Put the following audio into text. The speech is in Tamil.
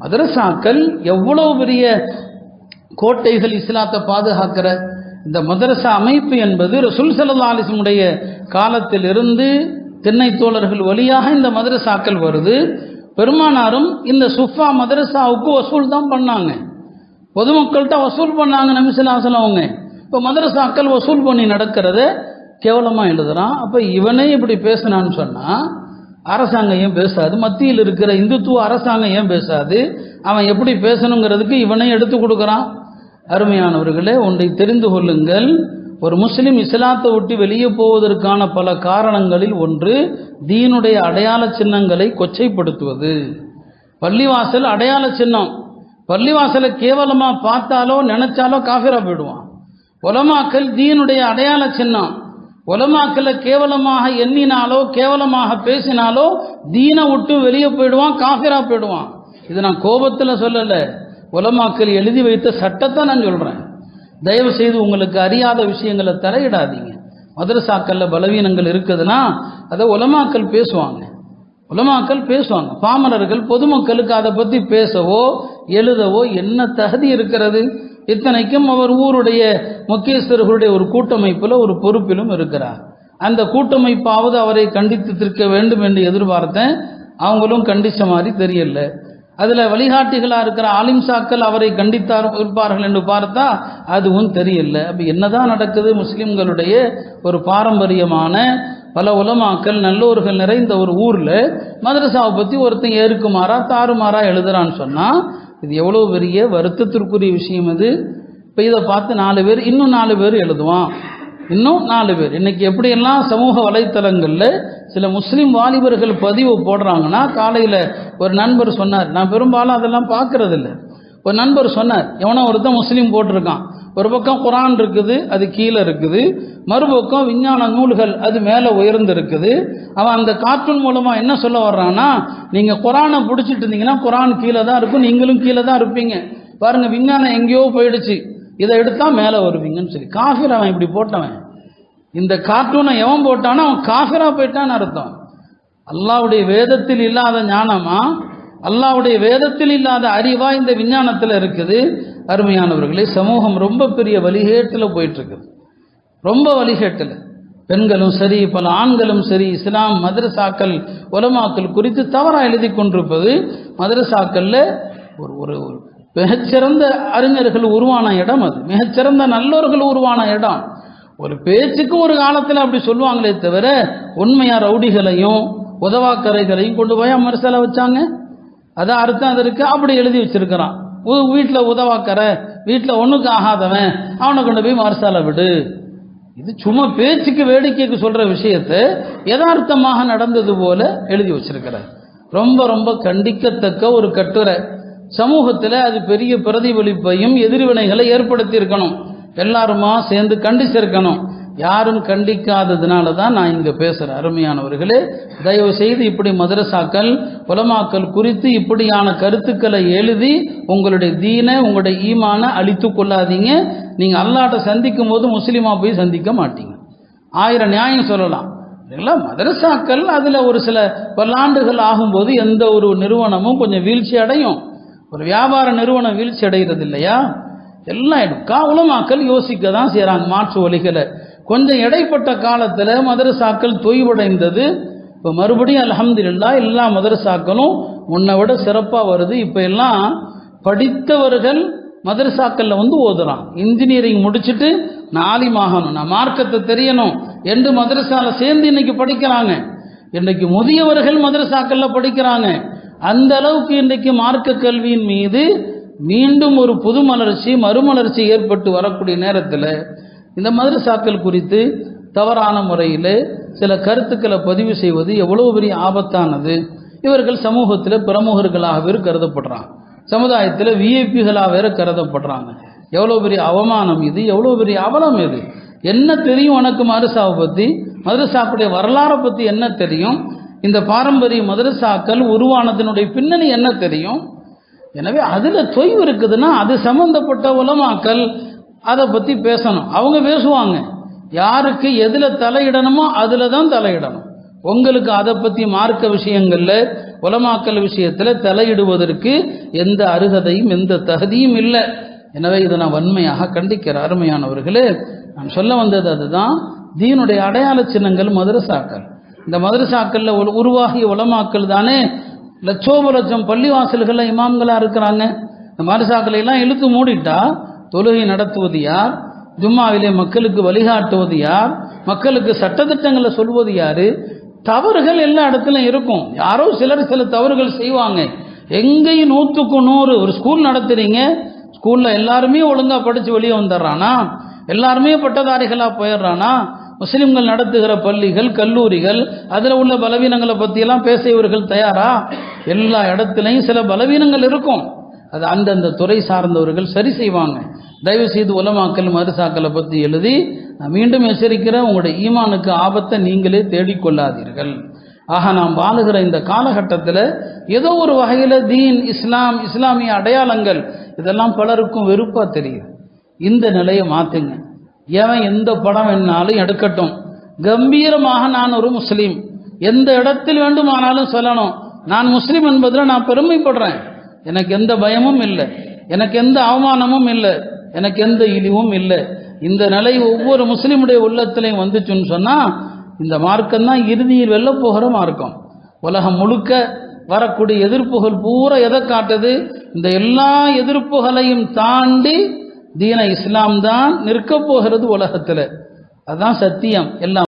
மதரசாக்கள் எவ்வளவு பெரிய கோட்டைகள் இஸ்லாத்தை பாதுகாக்கிற இந்த மதரசா அமைப்பு என்பது ரசூல் சல்லா அலிஸ்முடைய காலத்திலிருந்து திண்ணை தோழர்கள் வழியாக இந்த மதரசாக்கள் வருது. பெருமானாரும் இந்த சுஃபா மதரசாவுக்கு வசூல் தான் பண்ணாங்க. பொதுமக்கள்கிட்ட வசூல் பண்ணாங்க நபிசுல்லாசலம் அவங்க இப்போ மதரசாக்கள் வசூல் பண்ணி நடக்கிறத கேவலமாக எழுதுகிறான் அப்போ இவனே இப்படி பேசினான்னு சொன்னால் அரசாங்கம் ஏன் பேசாது? மத்தியில் இருக்கிற இந்துத்துவ அரசாங்கம் ஏன் பேசாது? அவன் எப்படி பேசணுங்கிறதுக்கு இவனை எடுத்து கொடுக்குறான். அருமையானவர்களே ஒன்றை தெரிந்து கொள்ளுங்கள். ஒரு முஸ்லீம் இஸ்லாத்தை விட்டு வெளியே போவதற்கான பல காரணங்களில் ஒன்று தீனுடைய அடையாள சின்னங்களை கொச்சைப்படுத்துவது. பள்ளிவாசல் அடையாள சின்னம். பள்ளிவாசலை கேவலமாக பார்த்தாலோ நினைச்சாலோ காஃபிரா போயிடுவான். உலமாக்கல் தீனுடைய அடையாள சின்னம். உலமாக்களை கேவலமாக எண்ணினாலோ கேவலமாக பேசினாலோ தீனை விட்டு வெளியே போயிடுவான் காஃபிரா போயிடுவான். இது நான் கோபத்தில் சொல்லலை. உலமாக்கள் எழுதி வைத்த சட்டத்தை நான் சொல்கிறேன் தயவு செய்து உங்களுக்கு அறியாத விஷயங்களை தலையிடாதீங்க மதரசாக்கல்ல பலவீனங்கள் இருக்குதுன்னா அதை உலமாக்கள் பேசுவாங்க. உலமாக்கள் பேசுவாங்க. பாமரர்கள் பொதுமக்களுக்கு அதை பற்றி பேசவோ எழுதவோ என்ன தகுதி இருக்கிறது? இத்தனைக்கும் அவர் ஊருடைய முக்கியஸ்தர்களுடைய ஒரு கூட்டமைப்பில் ஒரு பொறுப்பிலும் இருக்கிறார். அந்த கூட்டமைப்பாவது அவரை கண்டித்து திருக்க வேண்டும் என்று எதிர்பார்த்தேன் அவங்களும் கண்டித்த மாதிரி தெரியல. அதில் வழிகாட்டிகளாக இருக்கிற ஆலிம்சாக்கள் அவரை கண்டித்தார் இருப்பார்கள் என்று பார்த்தா அதுவும் தெரியல. அப்போ என்னதான் நடக்குது? முஸ்லிம்களுடைய ஒரு பாரம்பரியமான பல உலமாக்கள் நல்லோர்கள் நிறைந்த ஒரு ஊரில் மதரசாவை பற்றி ஒருத்தன் ஏறுக்குமாறா தாறுமாறா எழுதுறான்னு சொன்னால் இது எவ்வளோ பெரிய வருத்தத்திற்குரிய விஷயம் இது இப்போ இதை பார்த்து நாலு பேர் இன்னும் நாலு பேர் எழுதுவான். இன்னும் நாலு பேர். இன்னைக்கு எப்படியெல்லாம் சமூக வலைத்தளங்களில் சில முஸ்லீம் வாலிபர்கள் பதிவு போடுறாங்கன்னா காலையில் ஒரு நண்பர் சொன்னார் நான் பெரும்பாலும் அதெல்லாம் பார்க்கறதில்ல. ஒரு நண்பர் சொன்னார் எவனோ ஒருத்தன் முஸ்லீம் போட்டிருக்கான். ஒரு பக்கம் குரான் இருக்குது அது கீழே இருக்குது. மறுபக்கம் விஞ்ஞான நூல்கள் அது மேலே உயர்ந்து இருக்குது அவன் அந்த கார்ட்டூன் மூலமாக என்ன சொல்ல வர்றான்னா நீங்கள் குரானை பிடிச்சிட்டு இருந்தீங்கன்னா குரான் கீழே தான் இருக்கும் நீங்களும் கீழே தான் இருப்பீங்க. பாருங்கள் விஞ்ஞானம் எங்கேயோ போயிடுச்சு. இதை எடுத்தால் மேலே வருவீங்கன்னு சொல்லி. காஃபிர் அவன் இப்படி போட்டவன். இந்த கார்ட்டூனை எவன் போட்டானோ அவன் காஃபிரா போயிட்டான்னு அர்த்தம். அல்லாவுடைய வேதத்தில் இல்லாத ஞானமா? அல்லாவுடைய வேதத்தில் இல்லாத அறிவா இந்த விஞ்ஞானத்தில் இருக்குது. அருமையானவர்களே சமூகம் ரொம்ப பெரிய வழிகேட்டில் போயிட்டு இருக்குது. ரொம்ப வழிகேட்டில் பெண்களும் சரி பல ஆண்களும் சரி இஸ்லாம் மதரசாக்கள் உலமாக்கள் குறித்து தவறாக எழுதி கொண்டிருப்பது மதரசாக்களில் ஒரு ஒரு ஒரு மிகச்சிறந்த அறிஞர்கள் உருவான இடம் அது. மிகச்சிறந்த நல்லோர்கள் உருவான இடம். ஒரு பேச்சுக்கு ஒரு காலத்தில் அப்படி சொல்லுவாங்களே தவிர உண்மையாக ரவுடிகளையும் உதவாக்கரைகளையும் கொண்டு போய் மறுசலை வச்சாங்க. அதான் அர்த்தம் அதற்கு அப்படி எழுதி வச்சிருக்கிறான். வீட்டில் உதவாக்கரை வீட்டில் ஒன்றுக்கு ஆகாதவன் அவனை கொண்டு போய் மரசாலை விடு. இது சும்மா பேச்சுக்கு வேடிக்கைக்கு சொல்ற விஷயத்தை யதார்த்தமாக நடந்தது போல எழுதி வச்சிருக்கிறார். ரொம்ப ரொம்ப கண்டிக்கத்தக்க ஒரு கட்டுரை. சமூகத்தில் அது பெரிய பிரதிபலிப்பையும் எதிர்வினைகளை ஏற்படுத்தி இருக்கணும் எல்லாருமா சேர்ந்து கண்டிச்சிருக்கணும். யாரும் கண்டிக்காததுனால தான் நான் இங்கே பேசுகிறேன் அருமையானவர்களே தயவு செய்து இப்படி மதரசாக்கள் புலமாக்கல் குறித்து இப்படியான கருத்துக்களை எழுதி உங்களுடைய தீனை உங்களுடைய ஈமான அழித்து கொள்ளாதீங்க. நீங்கள் அல்லாட்ட சந்திக்கும் போது முஸ்லீமாக போய் சந்திக்க மாட்டீங்க. ஆயிரம் நியாயம் சொல்லலாம். இல்லைங்களா மதரசாக்கள் அதில் ஒரு சில பல்லாண்டுகள் ஆகும்போது எந்த ஒரு நிறுவனமும் கொஞ்சம் வீழ்ச்சி அடையும். ஒரு வியாபார நிறுவனம் வீழ்ச்சி அடைகிறது இல்லையா? எல்லாம் எடுக்கா உலமாக்கள் யோசிக்க தான் செய்கிறாங்க மாற்று வழிகளை. கொஞ்சம் இடைப்பட்ட காலத்தில் மதரசாக்கள் தொய்வடைந்தது. இப்போ மறுபடியும் அலமதுல்லா எல்லா மதரசாக்களும் முன்னை விட சிறப்பாக வருது. இப்போ எல்லாம் படித்தவர்கள் மதரசாக்களில் வந்து ஓதுறான். இன்ஜினியரிங் முடிச்சுட்டு நாலிமாகணும் நான் மார்க்கத்தை தெரியணும். என்று மதரசாவில் சேர்ந்து இன்னைக்கு படிக்கிறாங்க. இன்றைக்கு முதியவர்கள் மதரசாக்களில் படிக்கிறாங்க. அந்த அளவுக்கு இன்றைக்கு மார்க்க கல்வியின் மீது மீண்டும் ஒரு புது மலர்ச்சி மறுமலர்ச்சி ஏற்பட்டு வரக்கூடிய நேரத்தில் இந்த மதரசாக்கள் குறித்து தவறான முறையில் சில கருத்துக்களை பதிவு செய்வது எவ்வளோ பெரிய ஆபத்தானது. இவர்கள் சமூகத்தில் பிரமுகர்களாகவே கருதப்படுறாங்க. சமுதாயத்தில் விஐபிகளாக வேற கருதப்படுறாங்க. எவ்வளோ பெரிய அவமானம் இது எவ்வளோ பெரிய அவலம் இது? என்ன தெரியும் உனக்கு மதரசாவை பற்றி மதரசாக்குடைய வரலாறை பற்றி என்ன தெரியும்? இந்த பாரம்பரிய மதரசாக்கள் உருவானதனுடைய பின்னணி என்ன தெரியும்? எனவே அதில் தொய்வு இருக்குதுன்னா அது சம்பந்தப்பட்ட உலமாக்கள் அதை பற்றி பேசணும். அவங்க பேசுவாங்க. யாருக்கு எதில் தலையிடணுமோ அதில் தான் தலையிடணும். உங்களுக்கு அதை பற்றி மார்க்க விஷயங்களில் உலமாக்கல் விஷயத்தில் தலையிடுவதற்கு எந்த அருகதையும் எந்த தகுதியும் இல்லை. எனவே இதை நான் வன்மையாக கண்டிக்கிறேன் அருமையானவர்களே நான் சொல்ல வந்தது அதுதான். தீனுடைய அடையாள சின்னங்கள் மதுரசாக்கள். இந்த மதரசாக்கள்ல உருவாகிய உலமாக்கள் தானே லட்சோப லட்சம் பள்ளிவாசல்களில் இமாம்களா இருக்கிறாங்க. இந்த மதுரசாக்களை எல்லாம் இழுத்து மூடிட்டா தொழுகை நடத்துவது யார்? ஜும்மாவிலே மக்களுக்கு வழிகாட்டுவது யார்? மக்களுக்கு சட்டத்திட்டங்களை சொல்வது யாரு? தவறுகள் எல்லா இடத்துலையும் இருக்கும். யாரோ சிலர் சில தவறுகள் செய்வாங்க. எங்கேயும் நூற்றுக்கு நூறு ஒரு ஸ்கூல் நடத்துகிறீங்க ஸ்கூலில் எல்லாருமே ஒழுங்காக படித்து வெளியே வந்துடுறானா? எல்லாருமே பட்டதாரிகளாக போயிடுறானா? முஸ்லீம்கள் நடத்துகிற பள்ளிகள் கல்லூரிகள் அதில் உள்ள பலவீனங்களை பற்றியெல்லாம் பேச இவர்கள் தயாரா? எல்லா இடத்துலையும் சில பலவீனங்கள் இருக்கும். அது அந்தந்த துறை சார்ந்தவர்கள் சரி செய்வாங்க. தயவு செய்து உலமாக்கல் மருசாக்களை பற்றி எழுதி நான் மீண்டும் எச்சரிக்கிறேன் உங்களுடைய ஈமானுக்கு ஆபத்தை நீங்களே தேடிக்கொள்ளாதீர்கள். ஆக நாம் வாழுகிற இந்த காலகட்டத்தில் ஏதோ ஒரு வகையில் தீன் இஸ்லாம் இஸ்லாமிய அடையாளங்கள் இதெல்லாம் பலருக்கும் வெறுப்பாக தெரியுது. இந்த நிலையை மாற்றுங்க எவன் எந்த படம் வேணாலும் எடுக்கட்டும். கம்பீரமாக நான் ஒரு முஸ்லீம். எந்த இடத்தில் வேண்டுமானாலும் சொல்லணும். நான் முஸ்லீம் என்பதில் நான் பெருமைப்படுறேன். எனக்கு எந்த பயமும் இல்லை. எனக்கு எந்த அவமானமும் இல்லை. எனக்கு எந்த இழிவும் இல்லை. இந்த நிலை ஒவ்வொரு முஸ்லீமுடைய உள்ளத்திலையும் வந்துச்சுன்னு சொன்னால் இந்த மார்க்கம் தான் இறுதியில் வெல்ல போகிற மார்க்கம். உலகம் முழுக்க வரக்கூடிய எதிர்ப்புகள் பூரா எதை காட்டுது? இந்த எல்லா எதிர்ப்புகளையும் தாண்டி தீன இஸ்லாம் தான் நிற்கப் போகிறது உலகத்தில். அதுதான் சத்தியம். எல்லாம்